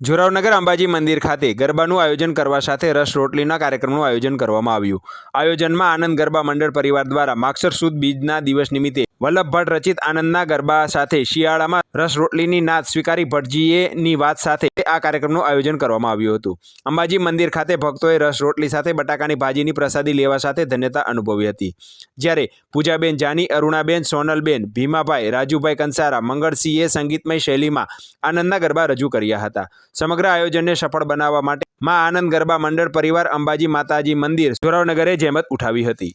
જોરાવનગર અંબાજી મંદિર ખાતે ગરબાનું આયોજન કરવા સાથે રસ રોટલીના કાર્યક્રમનું આયોજન કરવામાં આવ્યું. આયોજનમાં આનંદ ગરબા મંડળ પરિવાર દ્વારા માક્ષર સુદ બીજના દિવસ નિમિત્તે વલ્લભ ભટ્ટ રચિત આનંદના ગરબા સાથે શિયાળામાં રસ રોટલીની નાદ સ્વીકારી ભટજીએની વાત સાથે આ કાર્યક્રમનું આયોજન કરવામાં આવ્યું હતું. અંબાજી મંદિર ખાતે ભક્તોએ રસ રોટલી સાથે બટાકાની ભાજીની પ્રસાદી લેવા સાથે ધન્યતા અનુભવી હતી. જ્યારે પૂજાબેન જાની, અરુણાબેન, સોનલબેન, ભીમાભાઈ, રાજુભાઈ કંસારા, મંગળસિંહે સંગીતમય શૈલીમાં આનંદના ગરબા રજૂ કર્યા હતા. સમગ્ર આયોજનને સફળ બનાવવા માટે માં આનંદ ગરબા મંડળ પરિવાર અંબાજી માતાજી મંદિર સુરાવનગરે જહેમત ઉઠાવી હતી.